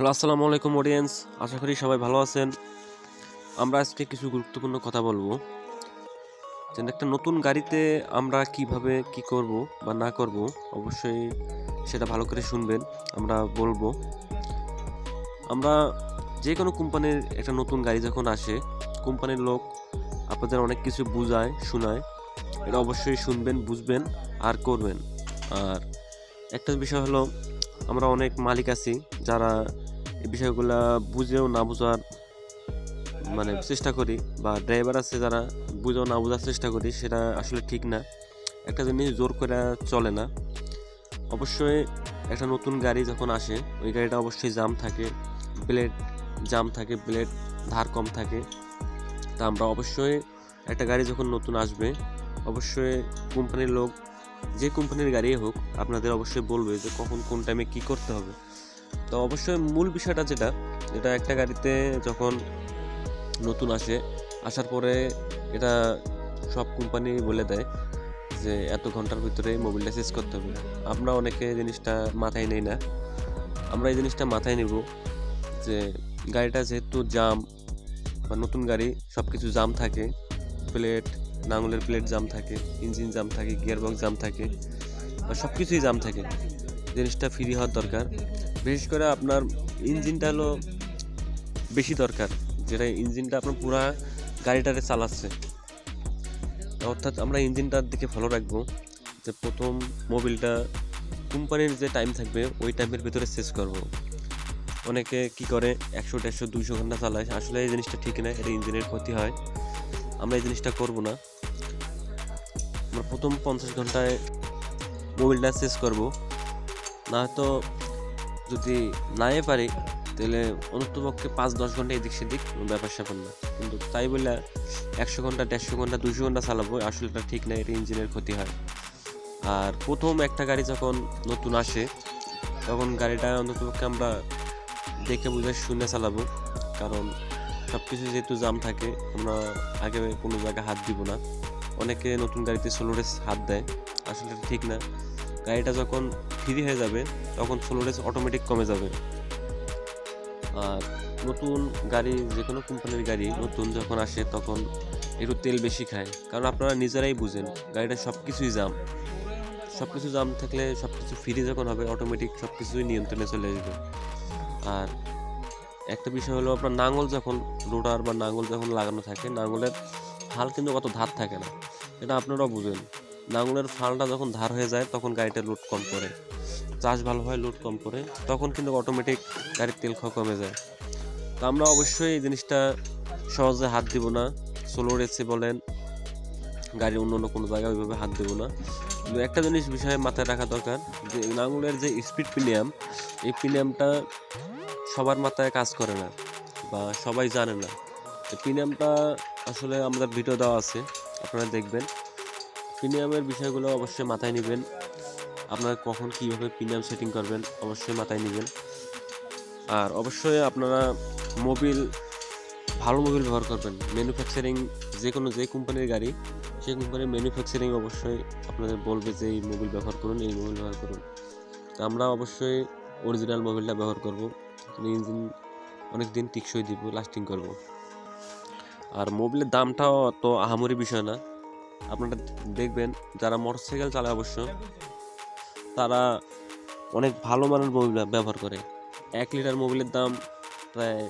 Hello, আসসালামু আলাইকুম audience আশা করি সবাই ভালো আছেন। আমরা আজকে কিছু গুরুত্বপূর্ণ কথা বলব। যেন একটা নতুন গাড়িতে আমরা কীভাবে কি করব বা না করব, অবশ্যই সেটা ভালো করে শুনবেন, আমরা বলব। আমরা যে কোনো কোম্পানির একটা নতুন গাড়ি যখন আসে, কোম্পানির লোক আপনাদের অনেক কিছু বুঝায়, শোনায়। এটা অবশ্যই শুনবেন, বুঝবেন আর করবেন। আর একটা বিষয় হলো, আমরা অনেক মালিক আছি যারা এই বিষয়গুলা বুঝেও না বোঝার মানে চেষ্টা করি বা ড্রাইভার আছে যারা বুঝেও না বোঝার চেষ্টা করি সেটা আসলে ঠিক না। একটা জিনিস জোর করে চলে না। অবশ্যই একটা নতুন গাড়ি যখন আসে ওই গাড়িটা অবশ্যই জাম থাকে ব্লেড জাম থাকে ব্লেড ধার কম থাকে। তা আমরা অবশ্যই একটা গাড়ি যখন নতুন আসবে অবশ্যই কোম্পানির লোক যে কোম্পানির গাড়ি হোক আপনাদের অবশ্যই বলবে যে কখন কোন টাইমে কি করতে হবে। তো অবশ্যই মূল বিষয়টা যেটা, এটা একটা গাড়িতে যখন নতুন আসে, আসার পরে এটা সব কোম্পানি বলে দেয় যে এত ঘণ্টার ভিতরে মোবিলটা চেঞ্জ করতে হবে। আমরা অনেকে জিনিসটা মাথায় নেই না। আমরা এই জিনিসটা মাথায় নেব যে গাড়িটা যেহেতু জাম বা নতুন গাড়ি সব কিছু জাম থাকে প্লেট নাঙলের প্লেট জাম থাকে ইঞ্জিন জাম থাকে গিয়ারবক্স জাম থাকে বা সব কিছুই জাম থাকে। জিনিসটা ফ্রি হওয়ার দরকার। বিশেষ করে আপনার ইঞ্জিনটা হলো বেশি দরকার, যেটা ইঞ্জিনটা আপনার পুরা গাড়িটারে চালাচ্ছে। অর্থাৎ আমরা ইঞ্জিনটার দিকে ফলো রাখব, যে প্রথম মোবিলটা কোম্পানির যে টাইম থাকবে, ওই টাইমের ভিতরে শেষ করব। অনেকে কি করে, একশো, দেড়শো, দুইশো ঘণ্টা চালায়, আসলে এই জিনিসটা ঠিক না, এটা ইঞ্জিনের ক্ষতি হয়। আমরা এই জিনিসটা করব না। আমরা প্রথম পঞ্চাশ ঘন্টায় মোবিলটা শেষ করব। না তো যদি নাই পারি, তাহলে অন্ততপক্ষে পাঁচ, দশ ঘণ্টা এদিক সেদিক ব্যাপার স্যাপার না। কিন্তু তাই বলে একশো ঘণ্টা, দেড়শো ঘণ্টা দুশো ঘণ্টা চালাবো, আসলে এটা ঠিক না, এটা ইঞ্জিনের ক্ষতি হয়। আর প্রথম একটা গাড়ি যখন নতুন আসে, তখন গাড়িটা অন্ততপক্ষে আমরা দেখে বুঝে শুনে চালাবো। কারণ সব কিছু যেহেতু জাম থাকে, আমরা আগে কোনো জায়গায় হাত দিব না। অনেকে নতুন গাড়িতে স্লো রেস হাত দেয়, আসলে ঠিক না। গাড়িটা যখন ফ্রি হয়ে যাবে, তখন স্লো রেস অটোমেটিক কমে যাবে। আর নতুন গাড়ি যে কোনো কোম্পানির গাড়ি নতুন যখন আসে, তখন একটু তেল বেশি খায়। কারণ আপনারা নিজেরাই বুঝেন, গাড়িটা সব কিছুই জাম। সব কিছু জাম থাকলে সব কিছু ফ্রি যখন হবে অটোমেটিক সব কিছুই নিয়ন্ত্রণে চলে আসবে। আর একটা বিষয় হলো, আপনার নাঙ্গল যখন রোডার বা নাঙ্গল যখন লাগানো থাকে নাঙ্গলের ফাল কিন্তু কত ধার থাকে না। এটা আপনারাও বুঝেন। নাঙ্গলের ফালটা যখন ধার হয়ে যায়, তখন গাড়িটা লোড কম করে। চাষ ভালো হয় লোড কম করে তখন কিন্তু অটোমেটিক গাড়ির তেল খাওয়া কমে যায়। তো আমরা অবশ্যই এই জিনিসটা সহজে হাত দিব না। সোলো রেসে বলেন গাড়ির অন্য অন্য কোনো জায়গায় ওইভাবে হাত দেবো না। কিন্তু একটা জিনিস বিষয়ে মাথায় রাখা দরকার, যে নাঙ্গলের যে স্পিড প্রিমিয়াম এই প্রিমিয়ামটা সবার মাথায় কাজ করে না, বা সবাই জানে না। প্রিমিয়ামটা আসলে আমাদের ভিডিও দেওয়া আছে, আপনারা দেখবেন। প্রিমিয়ামের বিষয়গুলো অবশ্যই মাথায় নেবেন। আপনারা কখন কীভাবে প্রিমিয়াম সেটিং করবেন, অবশ্যই মাথায় নেবেন। আর অবশ্যই আপনারা মোবিল ভালো মোবিল ব্যবহার করবেন। ম্যানুফ্যাকচারিং যে কোনো যে কোম্পানির গাড়ি, সেই কোম্পানির ম্যানুফ্যাকচারিং অবশ্যই আপনাদের বলবে যে এই মোবিল ব্যবহার করুন, এই মোবিল ব্যবহার করুন। আমরা অবশ্যই অরিজিনাল মোবিলটা ব্যবহার করব। ইঞ্জিন অনেক দিন টিকসই দিব লাস্টিং করব। আর মোবিলের দামটাও অত আহামরি বিষয় না। আপনারা দেখবেন, যারা মোটরসাইকেল চালায় অবশ্য তারা অনেক ভালো মানের মোবিল ব্যবহার করে। এক লিটার মোবিলের দাম প্রায়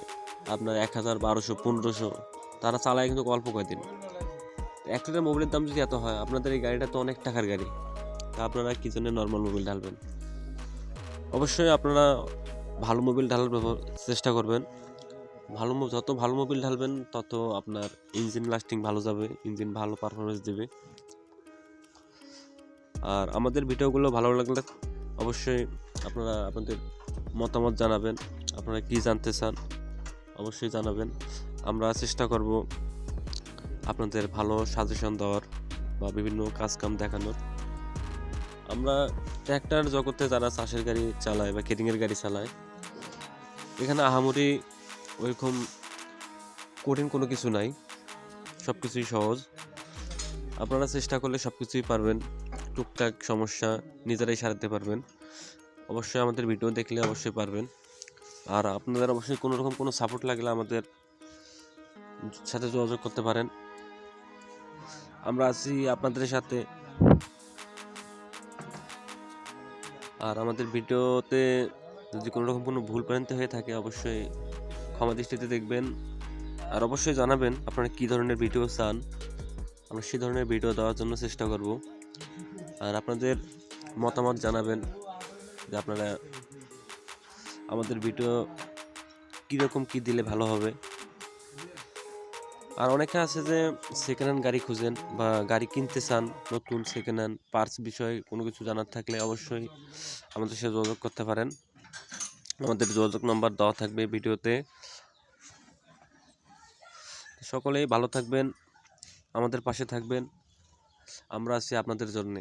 আপনার এক হাজার বারোশো, পনেরোশো। তারা চালায় কিন্তু অল্প কয়েকদিন এক লিটার মোবিলের দাম যদি এত হয়, আপনাদের এই গাড়িটা তো অনেক টাকার গাড়ি। তা আপনারা কি জন্য নর্মাল মোবিল ঢালবেন? অবশ্যই আপনারা ভালো মোবিল ঢালার ব্যবহার চেষ্টা করবেন। ভালো যত ভালো মোবিল ঢালবেন, তত আপনার ইঞ্জিন লাস্টিং ভালো যাবে ইঞ্জিন ভালো পারফরমেন্স দেবে। আর আমাদের ভিডিওগুলো ভালো লাগলে অবশ্যই আপনারা আপনাদের মতামত জানাবেন। আপনারা কি জানতে চান অবশ্যই জানাবেন। আমরা চেষ্টা করব আপনাদের ভালো সাজেশন দেওয়ার বা বিভিন্ন কাজ কাম দেখানোর। আমরা ট্র্যাক্টর জগতে যারা চাষের গাড়ি চালায় বা কেটিংয়ের গাড়ি চালায়, এখানে আহামরি ওইরকম কঠিন কোনো কিছু নাই। সব কিছুই সহজ। আপনারা চেষ্টা করলে সব কিছুই পারবেন। টুকটাক সমস্যা নিজেরাই সারাতে পারবেন। অবশ্যই আমাদের ভিডিও দেখলে অবশ্যই পারবেন। আর আপনাদের অবশ্যই কোনো রকম কোনো সাপোর্ট লাগলে আমাদের সাথে যোগাযোগ করতে পারেন। আমরা আছি আপনাদের সাথে। আর আমাদের ভিডিওতে যদি কোনো রকম কোনো ভুল প্রান্তি হয়ে থাকে, অবশ্যই ক্ষমা দৃষ্টিতে দেখবেন। আর অবশ্যই জানাবেন আপনারা কী ধরনের ভিডিও চান। আমরা সেই ধরনের ভিডিও দেওয়ার জন্য চেষ্টা করব। আর আপনাদের মতামত জানাবেন যে আপনারা আমাদের ভিডিও কীরকম কী দিলে ভালো হবে। আর অনেকে আছে যে সেকেন্ড হ্যান্ড গাড়ি খুঁজেন বা গাড়ি কিনতে চান, নতুন সেকেন্ড হ্যান্ড পার্টস বিষয়ে কোনো কিছু জানার থাকলে অবশ্যই আমাদের সাথে যোগাযোগ করতে পারেন। আমাদের যোগাযোগ নম্বর দেওয়া থাকবে ভিডিওতে। সকলেই ভালো থাকবেন, আমাদের পাশে থাকবেন। আমরা আছি আপনাদের জন্যে।